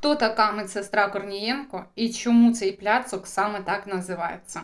Хто така медсестра Корнієнко і чому цей пляцок саме так називається?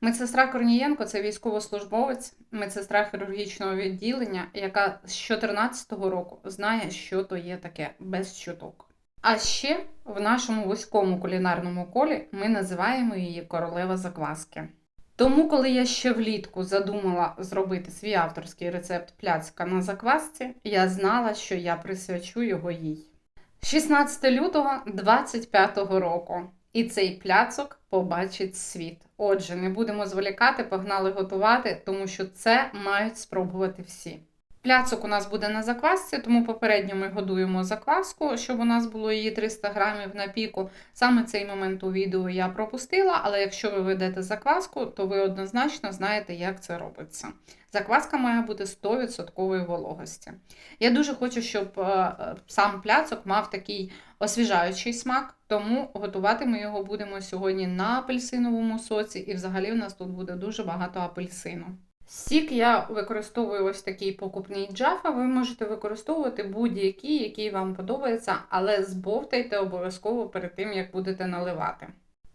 Медсестра Корнієнко це військовослужбовець, медсестра хірургічного відділення, яка з 2014 року знає, що то є таке без чуток. А ще в нашому вузькому кулінарному колі ми називаємо її королева закваски. Тому, коли я ще влітку задумала зробити свій авторський рецепт пляцка на заквасці, я знала, що я присвячу його їй. 16 лютого 25 року. І цей пляцок побачить світ. Отже, не будемо зволікати, погнали готувати, тому що це мають спробувати всі. Пляцок у нас буде на заквасці, тому попередньо ми годуємо закваску, щоб у нас було її 300 грамів на піку. Саме цей момент у відео я пропустила, але якщо ви ведете закваску, то ви однозначно знаєте, як це робиться. Закваска має бути 100% вологості. Я дуже хочу, щоб е, сам пляцок мав такий освіжаючий смак, тому готувати ми його будемо сьогодні на апельсиновому соці, і взагалі в нас тут буде дуже багато апельсину. Сік я використовую ось такий покупний джафа. Ви можете використовувати будь-який, який вам подобається, але збовтайте обов'язково перед тим, як будете наливати.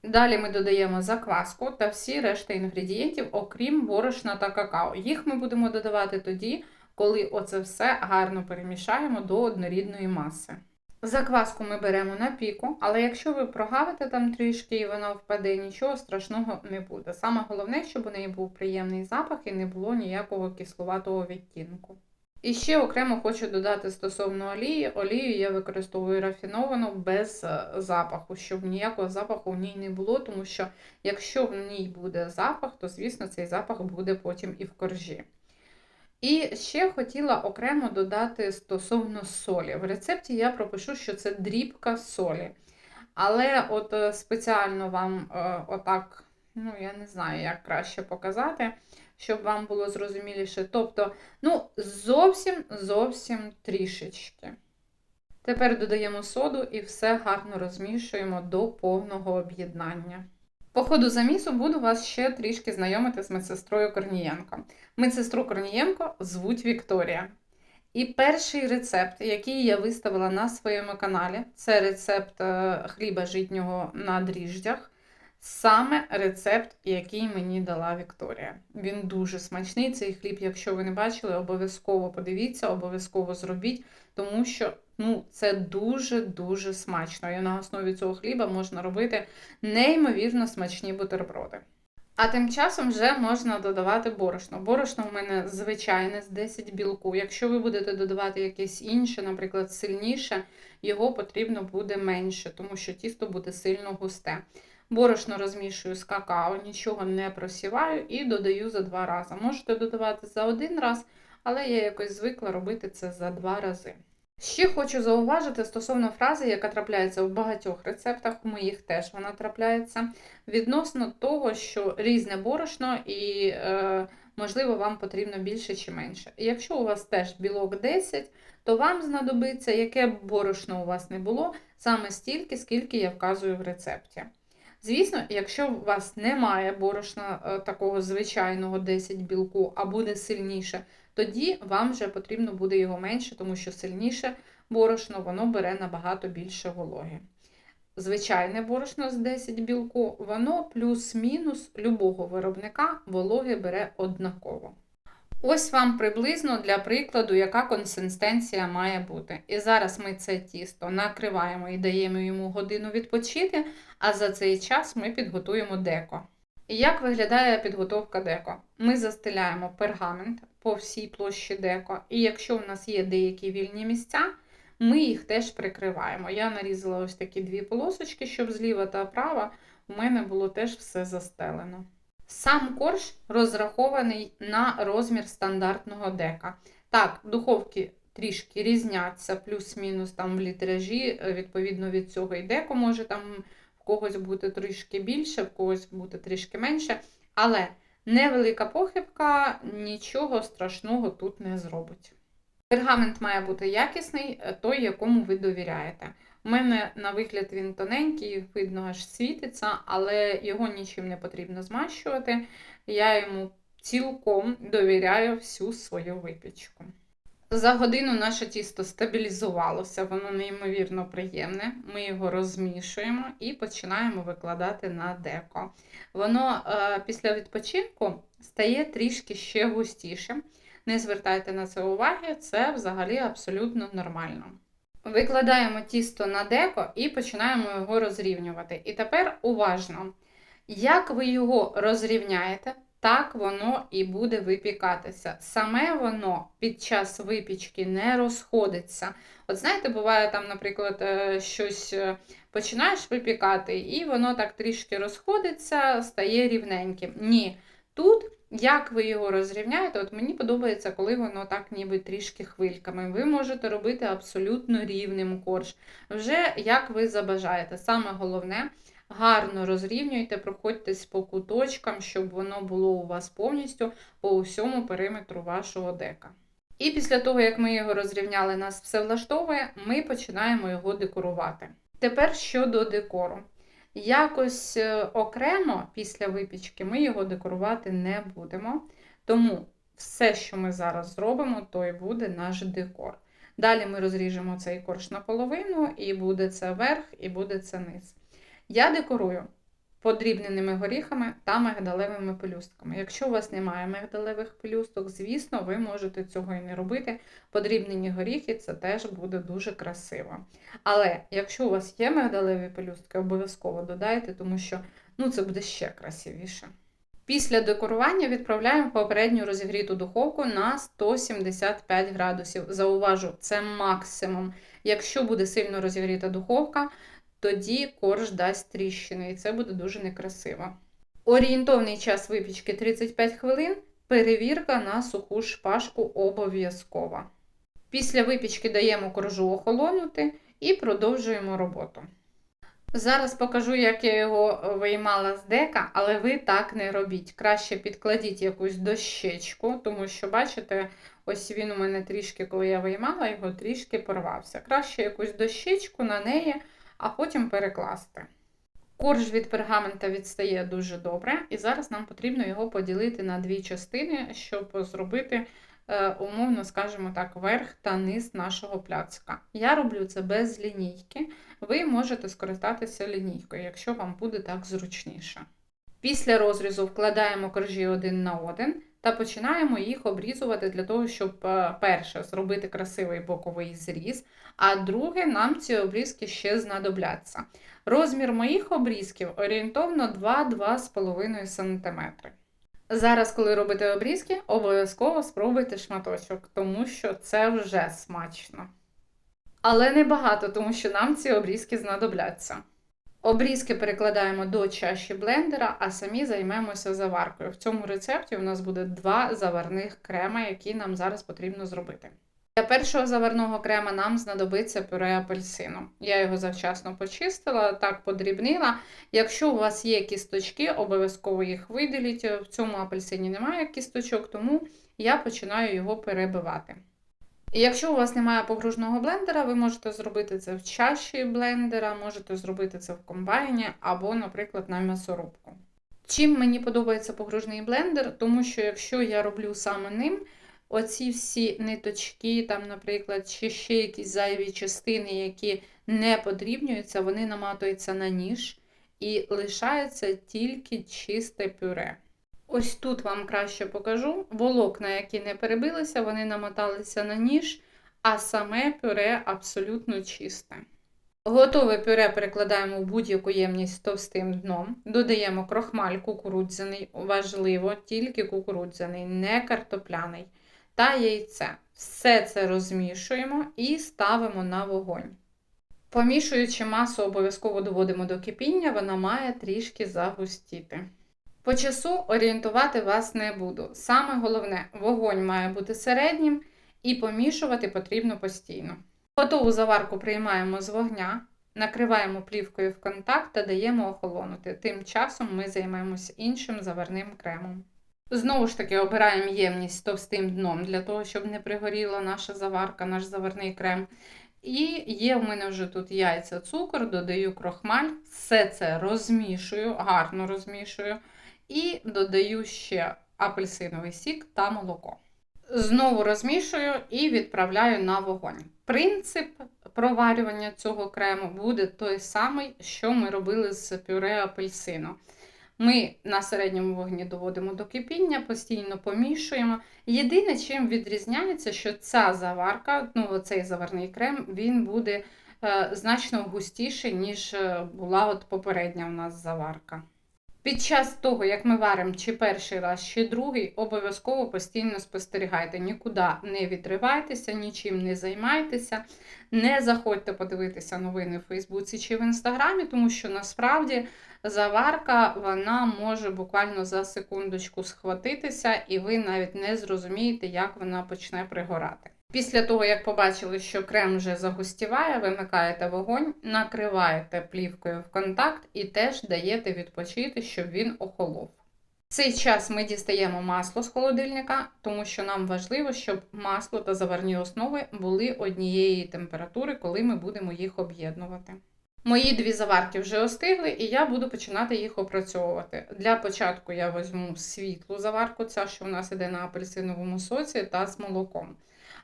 Далі ми додаємо закваску та всі решта інгредієнтів, окрім борошна та какао. Їх ми будемо додавати тоді, коли оце все гарно перемішаємо до однорідної маси. Закваску ми беремо на піку, але якщо ви прогавите там трішки і вона впаде, нічого страшного не буде. Саме головне, щоб у неї був приємний запах і не було ніякого кисловатого відтінку. І ще окремо хочу додати стосовно олії. Олію я використовую рафіновану без е, запаху, щоб ніякого запаху в ній не було, тому що якщо в ній буде запах, то, звісно, цей запах буде потім і в коржі. І ще хотіла окремо додати стосовно солі. В рецепті я пропишу, що це дрібка солі. Але от е, спеціально вам е, отак, ну, я не знаю, як краще показати, щоб вам було зрозуміліше. Тобто, ну, зовсім зовсім трішечки. Тепер додаємо соду і все гарно розмішуємо до повного об'єднання. По ходу замісу буду вас ще трішки знайомити з медсестрою Корнієнко. Медсестру Корнієнко звуть Вікторія. І перший рецепт, який я виставила на своєму каналі, це рецепт е, хліба житнього на дріждях. Саме рецепт, який мені дала Вікторія. Він дуже смачний. Цей хліб, якщо ви не бачили, обов'язково подивіться, обов'язково зробіть, тому що ну, це дуже-дуже смачно. І на основі цього хліба можна робити неймовірно смачні бутерброди. А тим часом вже можна додавати борошно. Борошно в мене звичайне з 10 білку. Якщо ви будете додавати якесь інше, наприклад, сильніше, його потрібно буде менше, тому що тісто буде сильно густе. Борошно розмішую з какао, нічого не просіваю і додаю за два рази. Можете додавати за один раз, але я якось звикла робити це за два рази. Ще хочу зауважити стосовно фрази, яка трапляється в багатьох рецептах, у моїх теж вона трапляється, відносно того, що різне борошно і, е, можливо, вам потрібно більше чи менше. Якщо у вас теж білок 10, то вам знадобиться, яке б борошно у вас не було, саме стільки, скільки я вказую в рецепті. Звісно, якщо у вас немає борошна е, такого звичайного 10 білку, а буде сильніше, тоді вам вже потрібно буде його менше, тому що сильніше борошно воно бере набагато більше вологи. Звичайне борошно з 10 білку, воно плюс-мінус любого виробника вологи бере однаково. Ось вам приблизно для прикладу, яка консистенція має бути. І зараз ми це тісто накриваємо і даємо йому годину відпочити, а за цей час ми підготуємо деко. І як виглядає підготовка деко? Ми застеляємо пергамент по всій площі деко, і якщо в нас є деякі вільні місця, ми їх теж прикриваємо. Я нарізала ось такі дві полосочки, щоб зліва та права у мене було теж все застелено. Сам корж розрахований на розмір стандартного дека. Так, духовки трішки різняться, плюс-мінус там в літражі, е, відповідно від цього і деко може там в когось бути трішки більше, в когось бути трішки менше. Але невелика похибка нічого страшного тут не зробить. Пергамент має бути якісний, е, той, якому ви довіряєте. У мене, на вигляд, він тоненький, видно, аж світиться, але його нічим не потрібно змащувати. Я йому цілком довіряю всю свою випічку. За годину наше тісто стабілізувалося, воно неймовірно приємне. Ми його розмішуємо і починаємо викладати на деко. Воно е, після відпочинку стає трішки ще густішим. Не звертайте на це уваги, це взагалі абсолютно нормально. Викладаємо тісто на деко і починаємо його розрівнювати. І тепер уважно, як ви його розрівняєте, так воно і буде випікатися. Саме воно під час випічки не розходиться. От знаєте, буває там, наприклад, е, щось е, починаєш випікати, і воно так трішки розходиться, стає рівненьким. Ні. Тут, як ви його розрівняєте, от мені подобається, коли воно так ніби трішки хвильками. Ви можете робити абсолютно рівним корж. Вже як ви забажаєте. Саме головне гарно розрівнюйте, проходьтесь по куточкам, щоб воно було у вас повністю по усьому периметру вашого дека. І після того, як ми його розрівняли, нас все влаштовує, ми починаємо його декорувати. Тепер щодо декору. Якось е, окремо після випічки ми його декорувати не будемо. Тому все, що ми зараз зробимо, то і буде наш декор. Далі ми розріжемо цей корж наполовину, і буде це верх, і буде це низ. Я декорую подрібненими горіхами та мигдалевими пелюстками. Якщо у вас немає мигдалевих пелюсток, звісно, ви можете цього і не робити. Подрібнені горіхи це теж буде дуже красиво. Але якщо у вас є мигдалеві пелюстки, обов'язково додайте, тому що ну, це буде ще красивіше. Після декорування відправляємо попередню розігріту духовку на 175 градусів. Зауважу, це максимум. Якщо буде сильно розігріта духовка, тоді корж дасть тріщини, і це буде дуже некрасиво. Орієнтовний час випічки 35 хвилин, перевірка на суху шпажку обов'язкова. Після випічки даємо коржу охолонути і продовжуємо роботу. Зараз покажу, як я його виймала з дека, але ви так не робіть. Краще підкладіть якусь дощечку, тому що, бачите, ось він у мене трішки, коли я виймала, його трішки порвався. Краще якусь дощечку на неї а потім перекласти. Корж від пергамента відстає дуже добре, і зараз нам потрібно його поділити на дві частини, щоб зробити, е, умовно, скажімо так, верх та низ нашого пляцка. Я роблю це без лінійки. Ви можете скористатися лінійкою, якщо вам буде так зручніше. Після розрізу вкладаємо коржі один на один та починаємо їх обрізувати для того, щоб е, перше зробити красивий боковий зріз, а друге, нам ці обрізки ще знадобляться. Розмір моїх обрізків орієнтовно 2-2,5 см. Зараз, коли робите обрізки, обов'язково спробуйте шматочок, тому що це вже смачно. Але не багато, тому що нам ці обрізки знадобляться. Обрізки перекладаємо до чаші блендера, а самі займемося заваркою. В цьому рецепті у нас буде два заварних крема, які нам зараз потрібно зробити. Для першого заварного крема нам знадобиться пюре апельсину. Я його завчасно почистила, так подрібнила. Якщо у вас є кісточки, обов'язково їх виділіть. В цьому апельсині немає кісточок, тому я починаю його перебивати. І якщо у вас немає погружного блендера, ви можете зробити це в чаші блендера, можете зробити це в комбайні або, наприклад, на м'ясорубку. Чим мені подобається погружний блендер, тому що якщо я роблю саме ним, оці всі ниточки, там, наприклад, чи ще якісь зайві частини, які не подрібнюються, вони наматуються на ніж і лишається тільки чисте пюре. Ось тут вам краще покажу. Волокна, які не перебилися, вони намоталися на ніж, а саме пюре абсолютно чисте. Готове пюре перекладаємо в будь-яку ємність з товстим дном. Додаємо крохмаль кукурудзяний, важливо, тільки кукурудзяний, не картопляний. Та яйце. Все це розмішуємо і ставимо на вогонь. Помішуючи масу, обов'язково доводимо до кипіння, вона має трішки загустіти. По часу орієнтувати вас не буду. Саме головне, вогонь має бути середнім і помішувати потрібно постійно. Готову заварку приймаємо з вогня, накриваємо плівкою в контакт та даємо охолонути. Тим часом ми займемося іншим заварним кремом. Знову ж таки, обираємо ємність з товстим дном, для того, щоб не пригоріла наша заварка, наш заварний крем. І є в мене вже тут яйця, цукор, додаю крохмаль, все це розмішую, гарно розмішую. І додаю ще апельсиновий сік та молоко. Знову розмішую і відправляю на вогонь. Принцип проварювання цього крему буде той самий, що ми робили з пюре апельсину. Ми на середньому вогні доводимо до кипіння, постійно помішуємо. Єдине, чим відрізняється, що ця заварка, ну цей заварний крем, він буде е, значно густіший, ніж е, була от попередня у нас заварка. Під час того, як ми варимо чи перший раз, чи другий, обов'язково постійно спостерігайте. Нікуди не відривайтеся, нічим не займайтеся, не заходьте подивитися новини в Фейсбуці чи в Інстаграмі, тому що насправді заварка вона може буквально за секундочку схватитися, і ви навіть не зрозумієте, як вона почне пригорати. Після того, як побачили, що крем вже загустіває, вимикаєте вогонь, накриваєте плівкою в контакт і теж даєте відпочити, щоб він охолов. В цей час ми дістаємо масло з холодильника, тому що нам важливо, щоб масло та заварні основи були однієї температури, коли ми будемо їх об'єднувати. Мої дві заварки вже остигли, і я буду починати їх опрацьовувати. Для початку я візьму світлу заварку, ця, що у нас іде на апельсиновому соці, та з молоком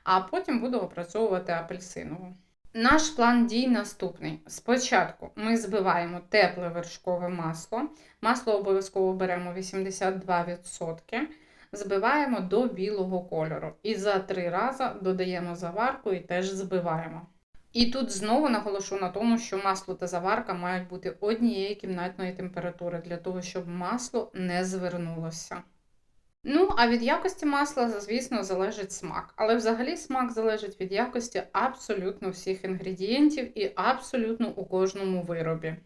а потім буду опрацьовувати апельсинову. Наш план дій наступний. Спочатку ми збиваємо тепле вершкове масло. Масло обов'язково беремо 82%, збиваємо до білого кольору. І за три рази додаємо заварку і теж збиваємо. І тут знову наголошу на тому, що масло та заварка мають бути однієї кімнатної температури, для того, щоб масло не звернулося. Ну, а від якості масла, звісно, залежить смак. Але взагалі смак залежить від якості абсолютно всіх інгредієнтів і абсолютно у кожному виробі.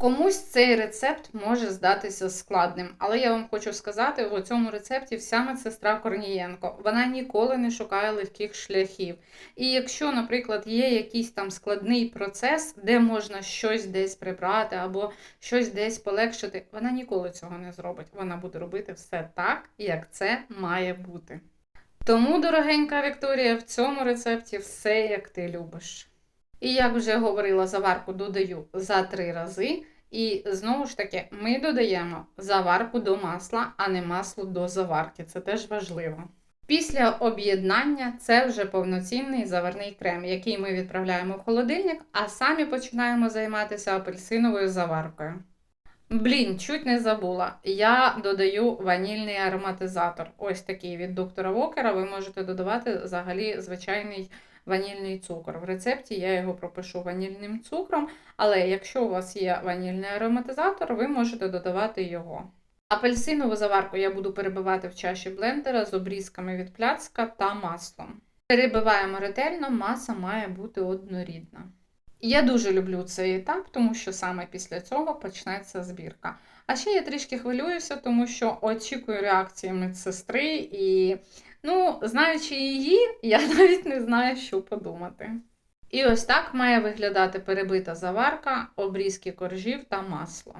Комусь цей рецепт може здатися складним, але я вам хочу сказати, у цьому рецепті вся медсестра Корнієнко. Вона ніколи не шукає легких шляхів. І якщо, наприклад, є якийсь там складний процес, де можна щось десь прибрати або щось десь полегшити, вона ніколи цього не зробить. Вона буде робити все так, як це має бути. Тому, дорогенька Вікторія, в цьому рецепті все як ти любиш. І як вже говорила, заварку додаю за три рази. І знову ж таки, ми додаємо заварку до масла, а не масло до заварки. Це теж важливо. Після об'єднання це вже повноцінний заварний крем, який ми відправляємо в холодильник, а самі починаємо займатися апельсиновою заваркою. Блін, чуть не забула. Я додаю ванільний ароматизатор. Ось такий від доктора Вокера. Ви можете додавати взагалі звичайний ванільний цукор. В рецепті я його пропишу ванільним цукром, але якщо у вас є ванільний ароматизатор, ви можете додавати його. Апельсинову заварку я буду перебивати в чаші блендера з обрізками від пляцка та маслом. Перебиваємо ретельно, маса має бути однорідна. Я дуже люблю цей етап, тому що саме після цього почнеться збірка. А ще я трішки хвилююся, тому що очікую реакції медсестри і Ну, знаючи її, я навіть не знаю, що подумати. І ось так має виглядати перебита заварка, обрізки коржів та масло.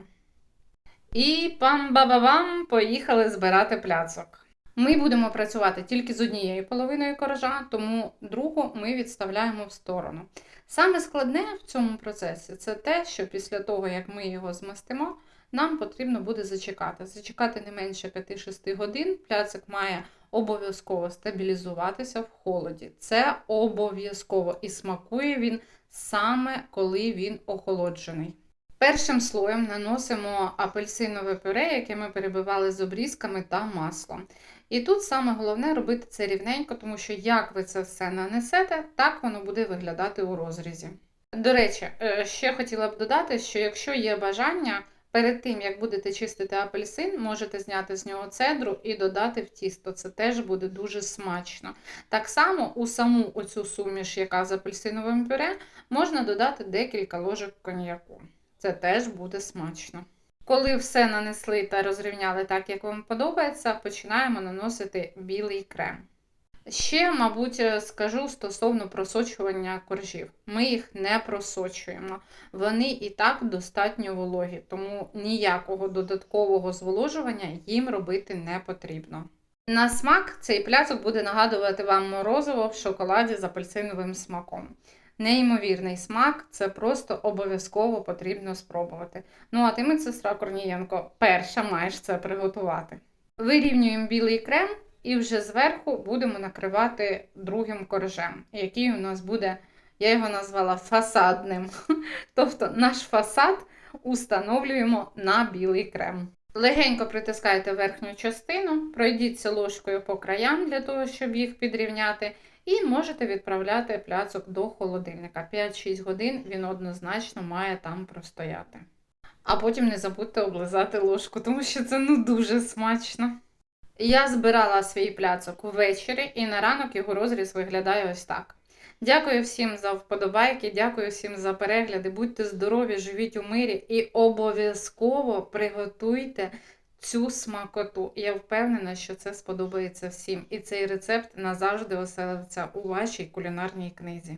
І пам-ба-ба-бам, поїхали збирати пляцок. Ми будемо працювати тільки з однією половиною коржа, тому другу ми відставляємо в сторону. Саме складне в цьому процесі це те, що після того, як ми його змастимо, нам потрібно буде зачекати. Зачекати не менше 5-6 годин. Пляцик має обов'язково стабілізуватися в холоді. Це обов'язково і смакує він саме коли він охолоджений. Першим слоєм наносимо апельсинове пюре, яке ми перебивали з обрізками та маслом. І тут саме головне робити це рівненько, тому що як ви це все нанесете, так воно буде виглядати у розрізі. До речі, е, ще хотіла б додати, що якщо є бажання, Перед тим, як будете чистити апельсин, можете зняти з нього цедру і додати в тісто. Це теж буде дуже смачно. Так само у саму оцю суміш, яка з апельсиновим пюре, можна додати декілька ложок коньяку. Це теж буде смачно. Коли все нанесли та розрівняли так, як вам подобається, починаємо наносити білий крем. Ще, мабуть, е, скажу стосовно просочування коржів. Ми їх не просочуємо. Вони і так достатньо вологі, тому ніякого додаткового зволожування їм робити не потрібно. На смак цей пляцок буде нагадувати вам морозиво в шоколаді з апельсиновим смаком. Неймовірний смак, це просто обов'язково потрібно спробувати. Ну, а ти, медсестра Корнієнко, перша маєш це приготувати. Вирівнюємо білий крем І вже зверху будемо накривати другим коржем, який у нас буде, я його назвала фасадним. Тобто наш фасад установлюємо на білий крем. Легенько притискайте верхню частину, пройдіться ложкою по краям для того, щоб їх підрівняти, і можете відправляти пляцок до холодильника. 5-6 годин він однозначно має там простояти. А потім не забудьте облизати ложку, тому що це ну дуже смачно. Я збирала свій пляцок ввечері, і на ранок його розріз виглядає ось так. Дякую всім за вподобайки, дякую всім за перегляди. Будьте здорові, живіть у мирі і обов'язково приготуйте цю смакоту. Я впевнена, що це сподобається всім. І цей рецепт назавжди оселиться у вашій кулінарній книзі.